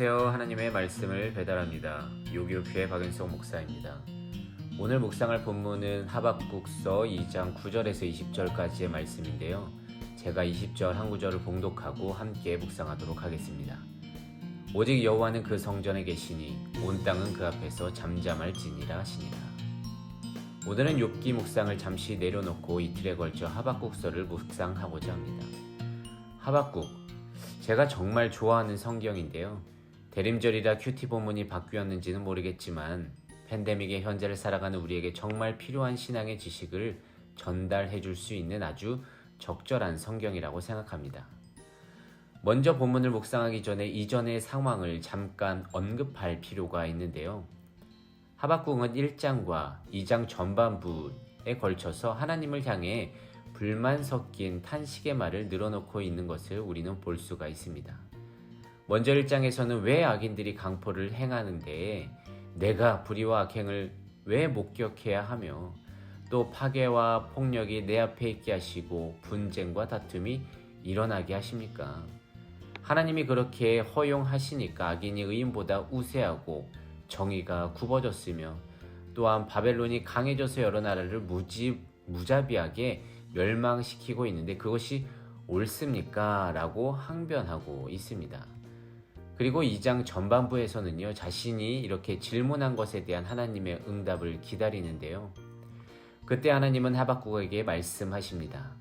안녕하세요. 하나님의 말씀을 배달합니다. 요교교회 박은성 목사입니다. 오늘 묵상할 본문은 하박국서 2장 9절에서 20절까지의 말씀인데요. 제가 20절 한 구절을 봉독하고 함께 묵상하도록 하겠습니다. 오직 여호와는 그 성전에 계시니 온 땅은 그 앞에서 잠잠할지니라 하시니라. 오늘은 욥기 묵상을 잠시 내려놓고 이틀에 걸쳐 하박국서를 묵상하고자 합니다. 하박국 제가 정말 좋아하는 성경인데요. 대림절이라 큐티 본문이 바뀌었는지는 모르겠지만 팬데믹의 현재를 살아가는 우리에게 정말 필요한 신앙의 지식을 전달해 줄 수 있는 아주 적절한 성경이라고 생각합니다. 먼저 본문을 묵상하기 전에 이전의 상황을 잠깐 언급할 필요가 있는데요. 하박국은 1장과 2장 전반부에 걸쳐서 하나님을 향해 불만 섞인 탄식의 말을 늘어놓고 있는 것을 우리는 볼 수가 있습니다. 먼저 1장에서는 왜 악인들이 강포를 행하는데 내가 불의와 악행을 왜 목격해야 하며 또 파괴와 폭력이 내 앞에 있게 하시고 분쟁과 다툼이 일어나게 하십니까? 하나님이 그렇게 허용하시니까 악인이 의인보다 우세하고 정의가 굽어졌으며 또한 바벨론이 강해져서 여러 나라를 무지, 무자비하게 멸망시키고 있는데 그것이 옳습니까? 라고 항변하고 있습니다. 그리고 2장 전반부에서는요, 자신이 이렇게 질문한 것에 대한 하나님의 응답을 기다리는데요. 그때 하나님은 하박국에게 말씀하십니다.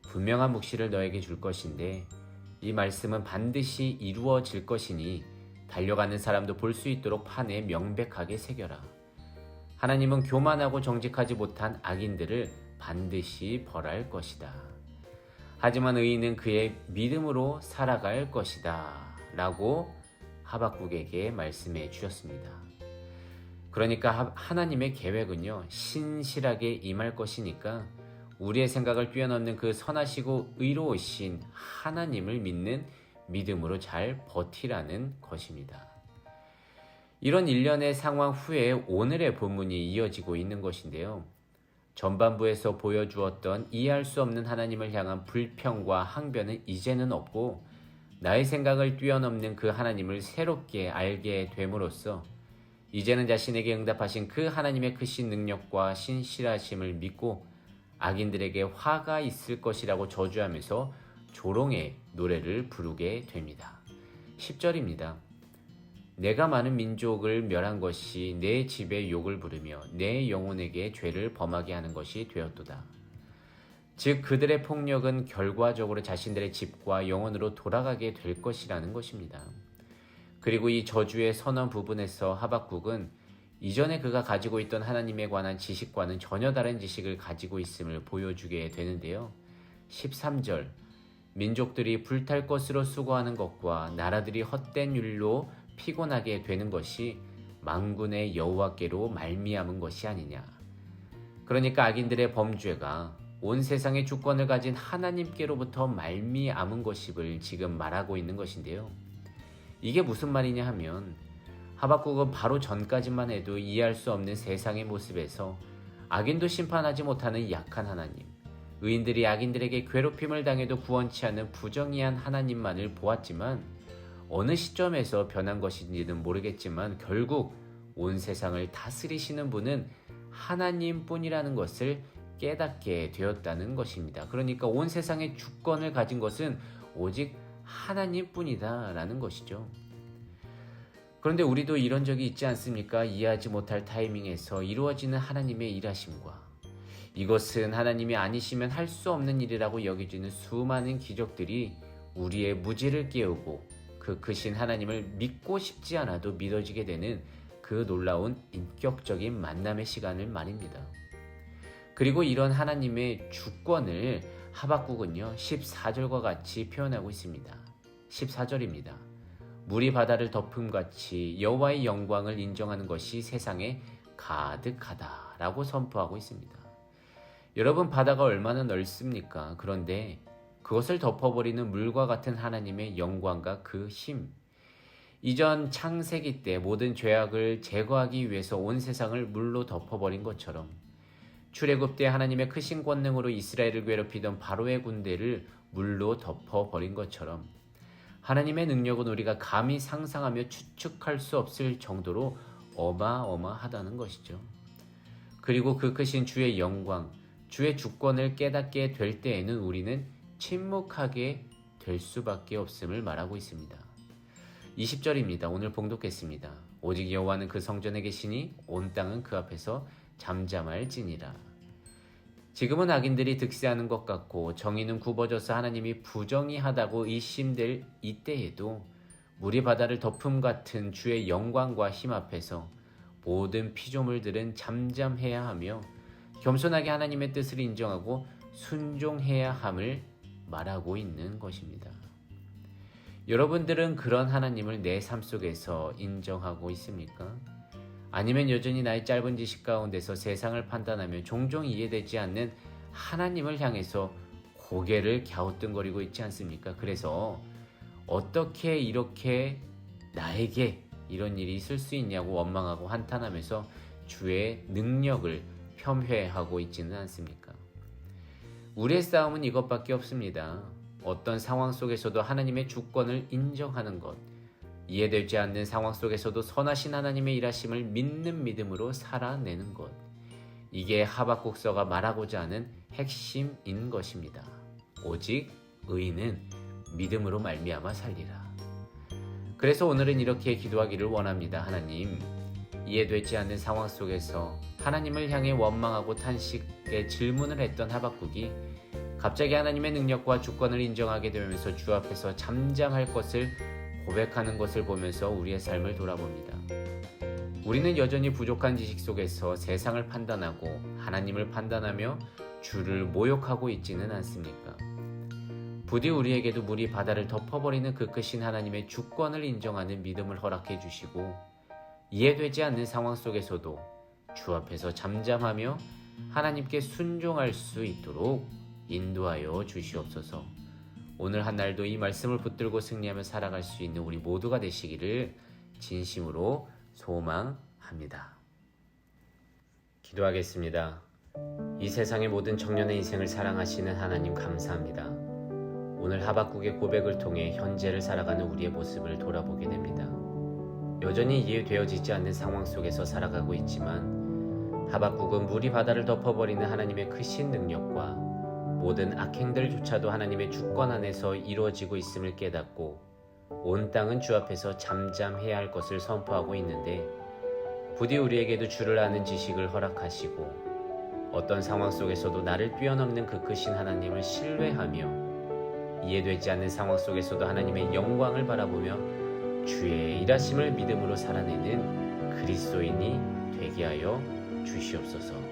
분명한 묵시를 너에게 줄 것인데 이 말씀은 반드시 이루어질 것이니 달려가는 사람도 볼 수 있도록 판에 명백하게 새겨라. 하나님은 교만하고 정직하지 못한 악인들을 반드시 벌할 것이다. 하지만 의인은 그의 믿음으로 살아갈 것이다. 라고 하박국에게 말씀해 주셨습니다. 그러니까 하나님의 계획은요, 신실하게 임할 것이니까 우리의 생각을 뛰어넘는 그 선하시고 의로우신 하나님을 믿는 믿음으로 잘 버티라는 것입니다. 이런 일련의 상황 후에 오늘의 본문이 이어지고 있는 것인데요. 전반부에서 보여주었던 이해할 수 없는 하나님을 향한 불평과 항변은 이제는 없고 나의 생각을 뛰어넘는 그 하나님을 새롭게 알게 됨으로써 이제는 자신에게 응답하신 그 하나님의 크신 능력과 신실하심을 믿고 악인들에게 화가 있을 것이라고 저주하면서 조롱의 노래를 부르게 됩니다. 10절입니다. 내가 많은 민족을 멸한 것이 내 집에 욕을 부르며 내 영혼에게 죄를 범하게 하는 것이 되었도다. 즉 그들의 폭력은 결과적으로 자신들의 집과 영혼으로 돌아가게 될 것이라는 것입니다. 그리고 이 저주의 선언 부분에서 하박국은 이전에 그가 가지고 있던 하나님에 관한 지식과는 전혀 다른 지식을 가지고 있음을 보여주게 되는데요. 13절 민족들이 불탈 것으로 수고하는 것과 나라들이 헛된 율로 피곤하게 되는 것이 망군의 여호와께로 말미암은 것이 아니냐. 그러니까 악인들의 범죄가 온 세상의 주권을 가진 하나님께로부터 말미암은 것임을 지금 말하고 있는 것인데요. 이게 무슨 말이냐 하면 하박국은 바로 전까지만 해도 이해할 수 없는 세상의 모습에서 악인도 심판하지 못하는 약한 하나님, 의인들이 악인들에게 괴롭힘을 당해도 구원치 않는 부정의한 하나님만을 보았지만 어느 시점에서 변한 것인지는 모르겠지만 결국 온 세상을 다스리시는 분은 하나님 뿐이라는 것을 깨닫게 되었다는 것입니다. 그러니까 온 세상의 주권을 가진 것은 오직 하나님 뿐이다 라는 것이죠. 그런데 우리도 이런 적이 있지 않습니까? 이해하지 못할 타이밍에서 이루어지는 하나님의 일하심과 이것은 하나님이 아니시면 할 수 없는 일이라고 여겨지는 수많은 기적들이 우리의 무지를 깨우고 그 크신 하나님을 믿고 싶지 않아도 믿어지게 되는 그 놀라운 인격적인 만남의 시간을 말입니다. 그리고 이런 하나님의 주권을 하박국은요 14절과 같이 표현하고 있습니다. 14절입니다. 물이 바다를 덮음같이 여호와의 영광을 인정하는 것이 세상에 가득하다라고 선포하고 있습니다. 여러분 바다가 얼마나 넓습니까? 그런데 그것을 덮어버리는 물과 같은 하나님의 영광과 그 힘. 이전 창세기 때 모든 죄악을 제거하기 위해서 온 세상을 물로 덮어버린 것처럼 출애굽 때 하나님의 크신 권능으로 이스라엘을 괴롭히던 바로의 군대를 물로 덮어버린 것처럼 하나님의 능력은 우리가 감히 상상하며 추측할 수 없을 정도로 어마어마하다는 것이죠. 그리고 그 크신 주의 영광, 주의 주권을 깨닫게 될 때에는 우리는 침묵하게 될 수밖에 없음을 말하고 있습니다. 20절입니다. 오늘 봉독했습니다. 오직 여호와는 그 성전에 계시니 온 땅은 그 앞에서 잠잠할지니라. 지금은 악인들이 득세하는 것 같고 정의는 굽어져서 하나님이 부정이하다고 의심될 이때에도 물이 바다를 덮음 같은 주의 영광과 힘 앞에서 모든 피조물들은 잠잠해야 하며 겸손하게 하나님의 뜻을 인정하고 순종해야 함을 말하고 있는 것입니다. 여러분들은 그런 하나님을 내 삶 속에서 인정하고 있습니까? 아니면 여전히 나의 짧은 지식 가운데서 세상을 판단하며 종종 이해되지 않는 하나님을 향해서 고개를 갸우뚱거리고 있지 않습니까? 그래서 어떻게 이렇게 나에게 이런 일이 있을 수 있냐고 원망하고 한탄하면서 주의 능력을 폄훼하고 있지는 않습니까? 우리의 싸움은 이것밖에 없습니다. 어떤 상황 속에서도 하나님의 주권을 인정하는 것, 이해되지 않는 상황 속에서도 선하신 하나님의 일하심을 믿는 믿음으로 살아내는 것. 이게 하박국서가 말하고자 하는 핵심인 것입니다. 오직 의인은 믿음으로 말미암아 살리라. 그래서 오늘은 이렇게 기도하기를 원합니다. 하나님, 이해되지 않는 상황 속에서 하나님을 향해 원망하고 탄식의 질문을 했던 하박국이 갑자기 하나님의 능력과 주권을 인정하게 되면서 주 앞에서 잠잠할 것을 고백하는 것을 보면서 우리의 삶을 돌아봅니다. 우리는 여전히 부족한 지식 속에서 세상을 판단하고 하나님을 판단하며 주를 모욕하고 있지는 않습니까? 부디 우리에게도 물이 바다를 덮어버리는 그 크신 하나님의 주권을 인정하는 믿음을 허락해 주시고 이해되지 않는 상황 속에서도 주 앞에서 잠잠하며 하나님께 순종할 수 있도록 인도하여 주시옵소서. 오늘 한 날도 이 말씀을 붙들고 승리하며 살아갈 수 있는 우리 모두가 되시기를 진심으로 소망합니다. 기도하겠습니다. 이 세상의 모든 청년의 인생을 사랑하시는 하나님 감사합니다. 오늘 하박국의 고백을 통해 현재를 살아가는 우리의 모습을 돌아보게 됩니다. 여전히 이해되어지지 않는 상황 속에서 살아가고 있지만 하박국은 물이 바다를 덮어버리는 하나님의 크신 능력과 모든 악행들조차도 하나님의 주권 안에서 이루어지고 있음을 깨닫고 온 땅은 주 앞에서 잠잠해야 할 것을 선포하고 있는데 부디 우리에게도 주를 아는 지식을 허락하시고 어떤 상황 속에서도 나를 뛰어넘는 그 크신 하나님을 신뢰하며 이해되지 않는 상황 속에서도 하나님의 영광을 바라보며 주의 일하심을 믿음으로 살아내는 그리스도인이 되게 하여 주시옵소서.